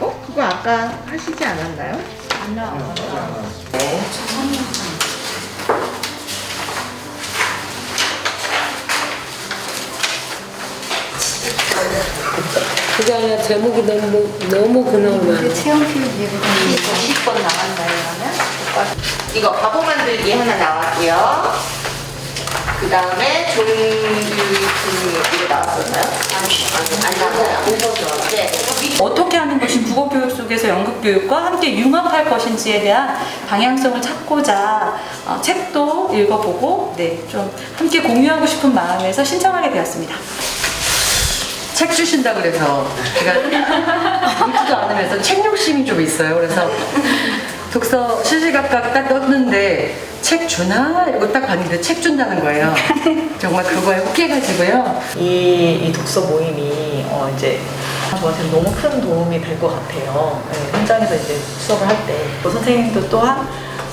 어? 그거 아까 하시지 않았나요? 안 나와. 네, 그게 아니라 제목이 너무 너무 근황만 체험필 예고 20번 나간다 이러면 이거 바보 만들기 하나 나왔고요 그 다음에 이거 나왔었나요? 아니, 안 나왔어요. 네. 어떻게 하는 것이 국어 교육 속에서 연극 교육과 함께 융합할 것인지에 대한 방향성을 찾고자 어, 책도 읽어보고 네, 좀 함께 공유하고 싶은 마음에서 신청하게 되었습니다. 책 주신다 그래서 제가 읽지도 않으면서 책 욕심이 좀 있어요. 그래서 독서 시시각각 딱 떴는데 책 주나? 이러고 딱 봤는데 책 준다는 거예요. 정말 그거에 혹해가지고요. 이, 이 독서 모임이 어 이제 저한테 너무 큰 도움이 될 것 같아요. 네, 현장에서 이제 수업을 할 때. 또 선생님도 또한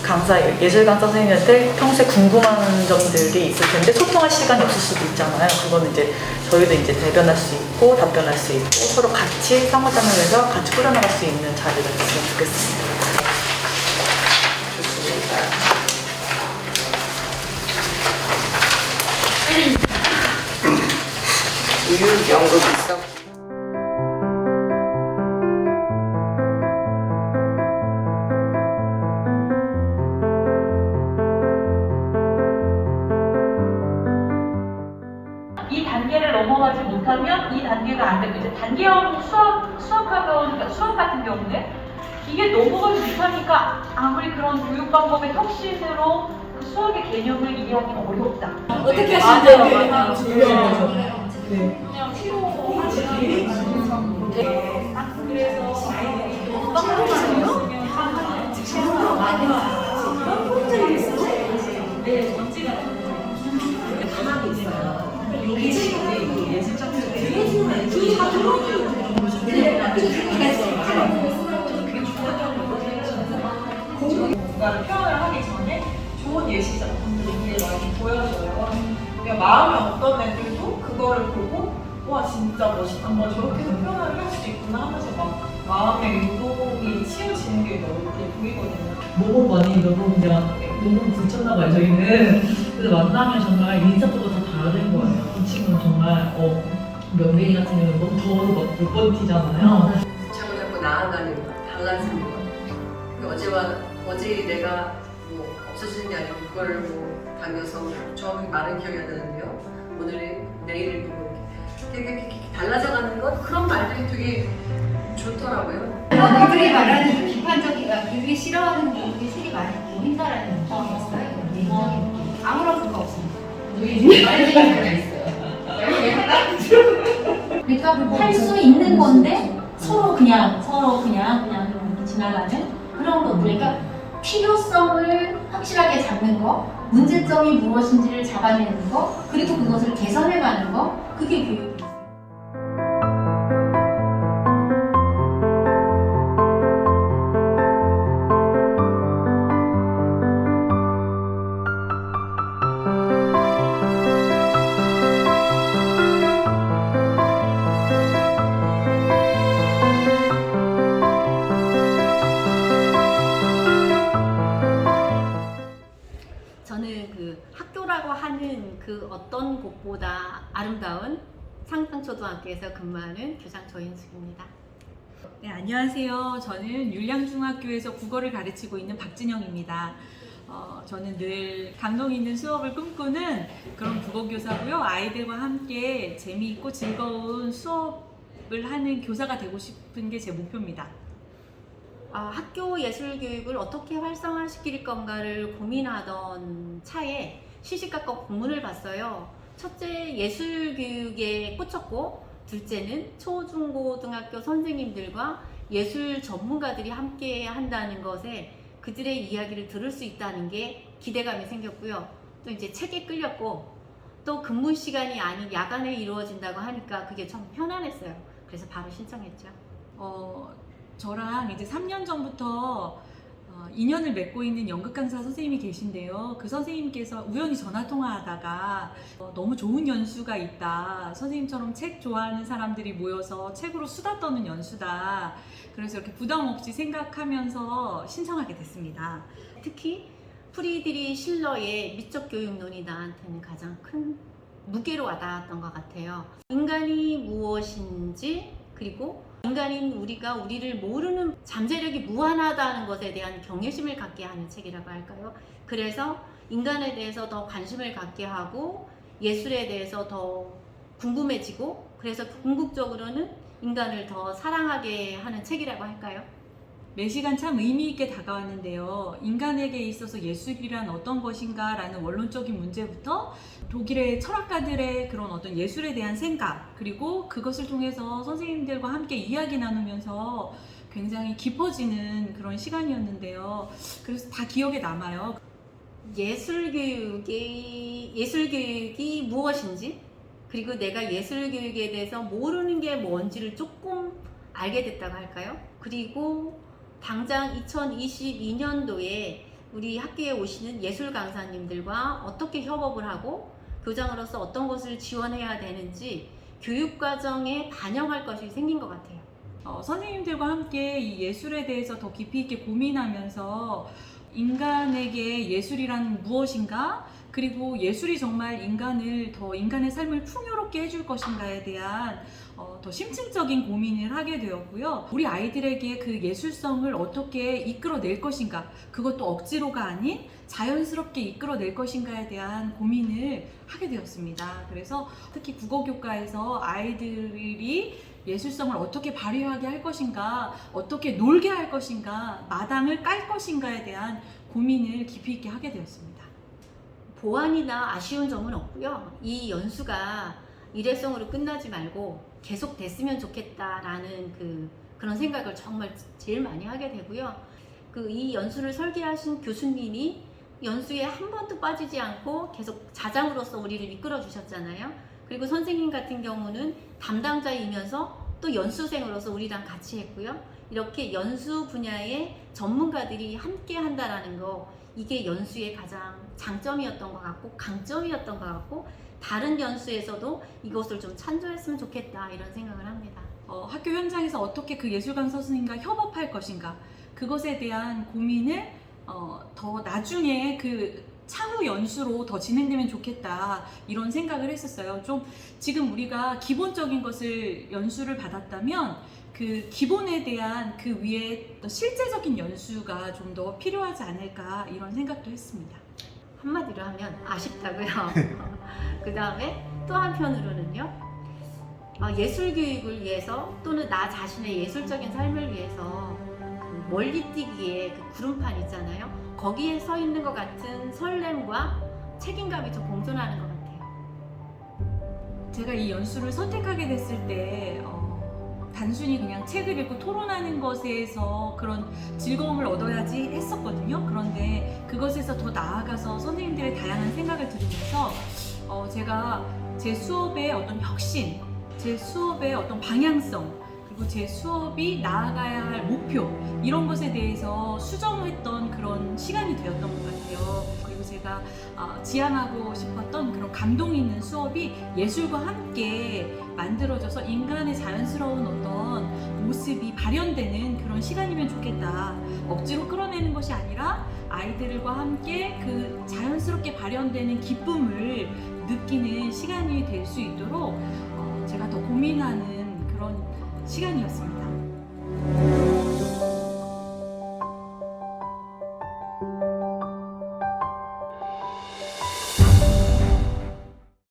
강사, 예술 강사 선생님한테 평소에 궁금한 점들이 있을 텐데 소통할 시간이 없을 수도 있잖아요. 그거는 이제 저희도 이제 대변할 수 있고 답변할 수 있고 서로 같이 상호작용을 해서 같이 꾸려나갈 수 있는 자리가 됐으면 좋겠습니다. 교육 연극 있어. 이 단계를 넘어가지 못하면 이 단계가 안 되고 이제 단계형 수학 수학학원 그러니까 수학 같은 경우는 이게 넘어가지 못하니까 아무리 그런 교육 방법의 혁신으로 그 수학의 개념을 이해하기는 어렵다. 어떻게 하시는지 뭔가를 예시 작품들이 많이 보여져요. 그러니까 마음이 어떤 애들도 그거를 보고 와 진짜 멋있다. 뭐 저렇게도 표현을 할 수 있구나 하면서 막 마음의 유동이 치우치는 게 넓게 보이거든요. 너무 많이 너무 그냥 너무 부딪혔나 봐요 저희는 그래서 만나면 정말 인사부터 다 다른 거예요 이 친구는 정말 어 명빈이 같은 경우는 너무 더워서 막못 버티잖아요 자꾸 자꾸 나아가는 것, 달라지는 것. 그 어제와 어제 내가 뭐 없어지는 게 아니고 그걸 뭐 당겨서 정확히 말은 기억이 안 나는데요. 오늘의 내일을 보고 이렇게 되게 이렇게 달라져 가는 것 그런 말들이 되게 좋더라고요. 그들이 말하는 비판적인, 그들이 싫어하는 부분이 색이 많이 보인다라는 느낌이었어요. 개인적인 느낌. 아무런 그거 없습니다. 그러니까 할 수 있는 건데 서로 그냥 서로 그냥 그냥 이렇게 지나가는 그런 것들. 그러니까 필요성을 확실하게 잡는 거, 문제점이 무엇인지를 잡아내는 거, 그리고 그것을 개선해가는 거, 그게 교육 학교라고 하는 그 어떤 곳보다 아름다운 상상초등학교에서 근무하는 교장 조인숙입니다. 네, 안녕하세요. 저는 율량중학교에서 국어를 가르치고 있는 박진영입니다. 어, 저는 늘 감동 있는 수업을 꿈꾸는 그런 국어교사고요. 아이들과 함께 재미있고 즐거운 수업을 하는 교사가 되고 싶은 게 제 목표입니다. 아, 학교 예술 교육을 어떻게 활성화시킬 건가를 고민하던 차에 시시각각 본문을 봤어요. 첫째 예술 교육에 꽂혔고 둘째는 초, 중, 고등학교 선생님들과 예술 전문가들이 함께 한다는 것에 그들의 이야기를 들을 수 있다는 게 기대감이 생겼고요. 또 이제 책에 끌렸고 또 근무 시간이 아닌 야간에 이루어진다고 하니까 그게 참 편안했어요. 그래서 바로 신청했죠. 어, 저랑 이제 3년 전부터 인연을 맺고 있는 연극 강사 선생님이 계신데요. 그 선생님께서 우연히 전화 통화하다가 어, 너무 좋은 연수가 있다. 선생님처럼 책 좋아하는 사람들이 모여서 책으로 수다 떠는 연수다. 그래서 이렇게 부담 없이 생각하면서 신청하게 됐습니다. 특히 프리드리 실러의 미적 교육론이 나한테는 가장 큰 무게로 와닿았던 것 같아요. 인간이 무엇인지 그리고 인간인 우리가 우리를 모르는 잠재력이 무한하다는 것에 대한 경외심을 갖게 하는 책이라고 할까요? 그래서 인간에 대해서 더 관심을 갖게 하고 예술에 대해서 더 궁금해지고 그래서 궁극적으로는 인간을 더 사랑하게 하는 책이라고 할까요? 매시간 참 의미 있게 다가왔는데요. 인간에게 있어서 예술이란 어떤 것인가 라는 원론적인 문제부터 독일의 철학가들의 그런 어떤 예술에 대한 생각, 그리고 그것을 통해서 선생님들과 함께 이야기 나누면서 굉장히 깊어지는 그런 시간이었는데요. 그래서 다 기억에 남아요. 예술 교육이 예술 교육이 무엇인지 그리고 내가 예술 교육에 대해서 모르는 게 뭔지를 조금 알게 됐다고 할까요? 그리고 당장 2022년도에 우리 학교에 오시는 예술 강사님들과 어떻게 협업을 하고 교장으로서 어떤 것을 지원해야 되는지 교육 과정에 반영할 것이 생긴 것 같아요. 어, 선생님들과 함께 이 예술에 대해서 더 깊이 있게 고민하면서 인간에게 예술이란 무엇인가 그리고 예술이 정말 인간을 더 인간의 삶을 풍요롭게 해줄 것인가에 대한 어, 더 심층적인 고민을 하게 되었고요. 우리 아이들에게 그 예술성을 어떻게 이끌어낼 것인가 그것도 억지로가 아닌 자연스럽게 이끌어낼 것인가에 대한 고민을 하게 되었습니다. 그래서 특히 국어 교과에서 아이들이 예술성을 어떻게 발휘하게 할 것인가, 어떻게 놀게 할 것인가, 마당을 깔 것인가에 대한 고민을 깊이 있게 하게 되었습니다. 보완이나 아쉬운 점은 없고요. 이 연수가 일회성으로 끝나지 말고 계속 됐으면 좋겠다라는 그 그런 생각을 정말 제일 많이 하게 되고요. 그 이 연수를 설계하신 교수님이 연수에 한 번도 빠지지 않고 계속 자장으로서 우리를 이끌어 주셨잖아요. 그리고 선생님 같은 경우는 담당자이면서 또 연수생으로서 우리랑 같이 했고요. 이렇게 연수 분야의 전문가들이 함께 한다라는 거 이게 연수의 가장 장점이었던 것 같고 강점이었던 것 같고 다른 연수에서도 이것을 좀 찬조했으면 좋겠다 이런 생각을 합니다. 어, 학교 현장에서 어떻게 그 예술강 선생님과 협업할 것인가, 그것에 대한 고민을 어, 더 나중에 그 차후 연수로 더 진행되면 좋겠다 이런 생각을 했었어요. 좀 지금 우리가 기본적인 것을 연수를 받았다면 그 기본에 대한 그 위에 또 실제적인 연수가 좀 더 필요하지 않을까 이런 생각도 했습니다. 한마디로 하면 아쉽다고요. 그 다음에 또 한편으로는요. 어, 예술 교육을 위해서 또는 나 자신의 예술적인 삶을 위해서 그 멀리 뛰기에 그 구름판 있잖아요. 거기에 서 있는 것 같은 설렘과 책임감이 좀 공존하는 것 같아요. 제가 이 연수를 선택하게 됐을 때 어, 단순히 그냥 책을 읽고 토론하는 것에서 그런 즐거움을 얻어야지 했었거든요. 그런데 그것에서 더 나아가서 선생님들의 다양한 생각을 들으면서 어, 제가 제 수업의 어떤 혁신, 제 수업의 어떤 방향성, 그리고 제 수업이 나아가야 할 목표 이런 것에 대해서 수정했던 그런 시간이 되었던 것 같아요. 그리고 제가 어, 지향하고 싶었던 그런 감동 있는 수업이 예술과 함께 만들어져서 인간의 자연스러운 어떤 모습이 발현되는 그런 시간이면 좋겠다. 억지로 끌어내는 것이 아니라 아이들과 함께 그 자연스럽게 발현되는 기쁨을 느끼는 시간이 될 수 있도록 어, 제가 더 고민하는 그런 시간이었습니다.